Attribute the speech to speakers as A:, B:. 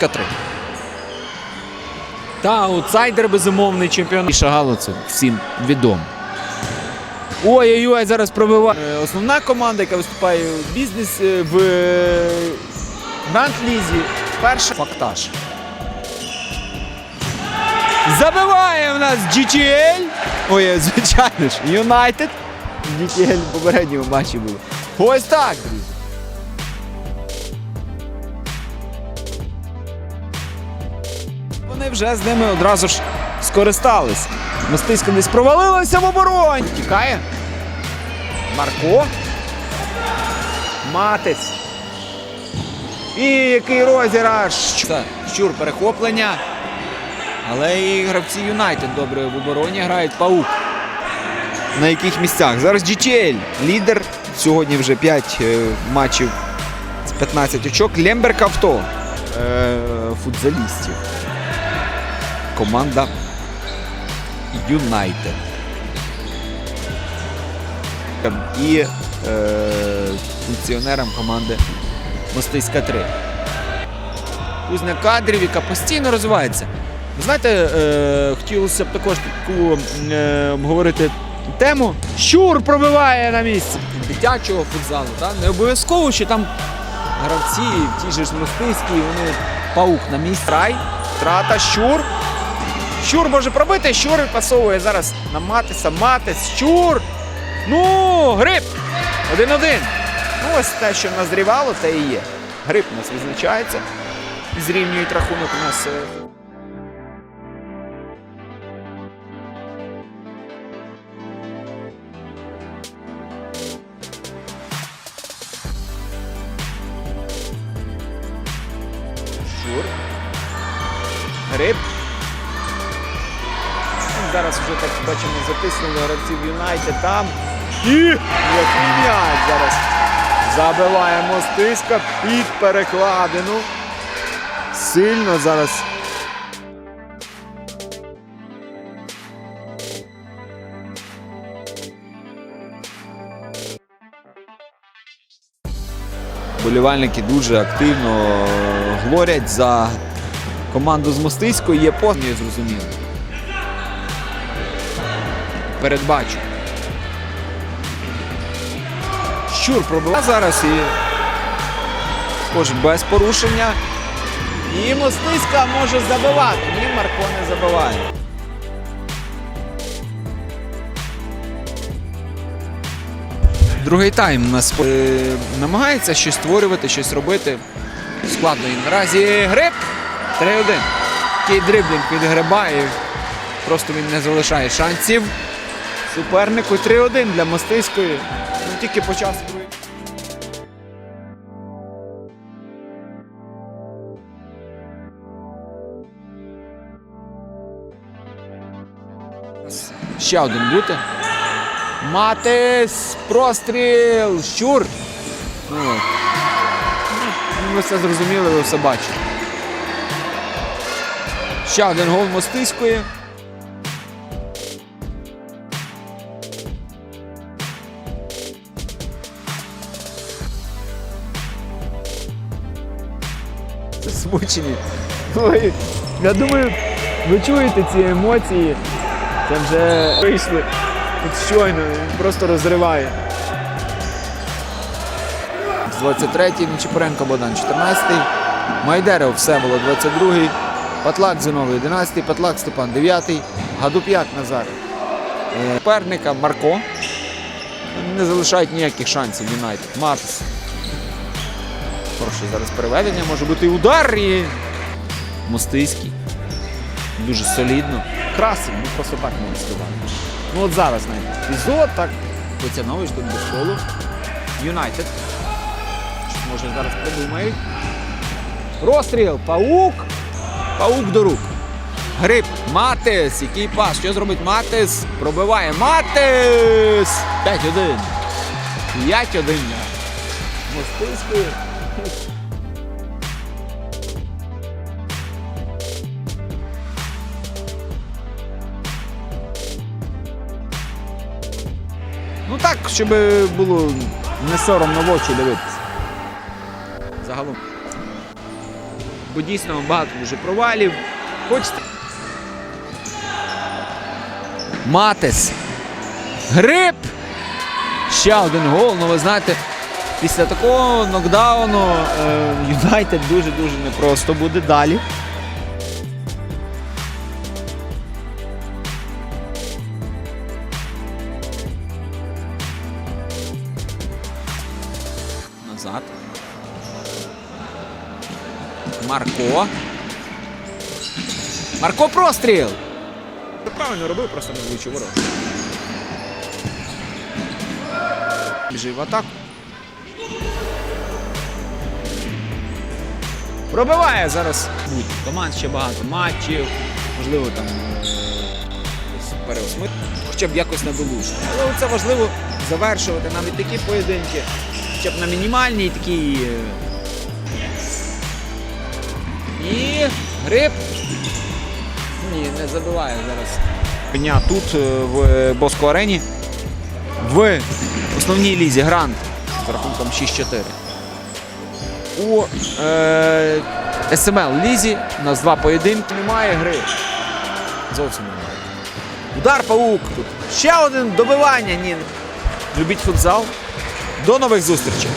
A: Катри. Та аутсайдер безумовний чемпіон. І Шагало це всім відомо. Ой-ой-ой, зараз пробиває. Е, Основна команда, яка виступає в бізнес е, в е, Гранд-лізі. Перша фактаж. Забиває в нас GTL. Ой, звичайно ж, Юнайтед. GTL в попередньому матчі було. Ось так, друзі. Вони вже з ними одразу ж скористались. Мостиська десь провалилася в обороні. Тікає. Марко. Матець. І який розіграш. Щур перехоплення. Але і гравці Юнайтед добре в обороні грають паук. На яких місцях? Зараз GTL. Лідер. Сьогодні вже 5 матчів з 15 очок. Лемберг авто. Е, футзалістів. Команда Юнайтед. І е, функціонерам команди Мостиська 3. Кузня кадрів, яка постійно розвивається. Ви знаєте, е, хотілося б також таку е, обговорити тему. Щур пробиває на місці дитячого футзалу. Так? Не обов'язково, що там гравці, же ж Мостиській, вони паук на місці. Рай, втрата, щур. Щур може пробити, щур пасовує зараз на Матиса. Матис, щур. Ну, гриб. Один-один. Ну, ось те, що назрівало, те і є. Гриб у нас визначається. Зрівнюють рахунок у нас. е, Щур. Гриб. Ну, Зараз вже так бачимо, затиснули гравців Юнайтед там. І який м'яч зараз забиває мостиська під перекладину. Сильно зараз. Болівальники дуже активно говорять за команду з Мостиської. Є по зрозуміло. Передбачу. Щур пробиває зараз і також без порушення. І Мостиська може забивати. Ні, Марко не забиває. Другий тайм нас е, намагається щось створювати, щось робити. Складно їм наразі гриб. 3-1. Такий дриблінг від гриба і просто він не залишає шансів. Супернику 3-1 для Мостиської. Ну, тільки почав свою. Ще один бути. Матис, простріл, щур. Ну. Ну, ви все зрозуміли, ви все бачите. Ще один гол Мостиської. Засмучені. Ой, я думаю, ви чуєте ці емоції. Це вже вийшли. Тут щойно, просто розриває. 23-й Нечипоренко Богдан, 14-й. Майдеров Всеволод, 22-й. Патлак Зиновий, 11-й. Патлак Степан, 9-й. Гадуп'як Назар. Е, Перника Марко. Не залишають ніяких шансів Юнайтед. Матис. Хороше зараз переведення. Може бути і удар. І... Мостиський. Дуже солідно. Красив, ну просто так можна сказати. Ну от зараз навіть епізод, так. Поцінович тут без колу. Юнайтед. Може зараз придумають. Розстріл. Паук. Паук до рук. Гриб. Матис. Який пас? Що зробить Матис? Пробиває. Матис! 5-1. 5-1. Мостиською. Ну так, щоб було не соромно в очі дивитися. Загалом. бо дійсно багато дуже провалів. Хочете. Матес. Гриб. Ще один гол. Ну, ви знаєте, після такого нокдауну е, Юнайтед дуже-дуже непросто буде далі. Назад. Марко. Марко простріл! Правильно робив, просто не влучив ворот. Біжив в атаку. Пробиває зараз. Будь. Команд ще багато матчів. Можливо, там е, переосмит. Хоча б якось надолужити. Але це важливо завершувати навіть такі поєдинки, хоча б на мінімальній такій. е, І гриб. Ні, не забиває зараз. Дня тут е, в Боско Арені. В основній лізі Грант з рахунком 6-4. У е, СМЛ лізі у нас два поєдинки. Немає гри. Зовсім немає. Удар паук. Тут ще один добивання. Ні. Любіть футзал. До нових зустрічей.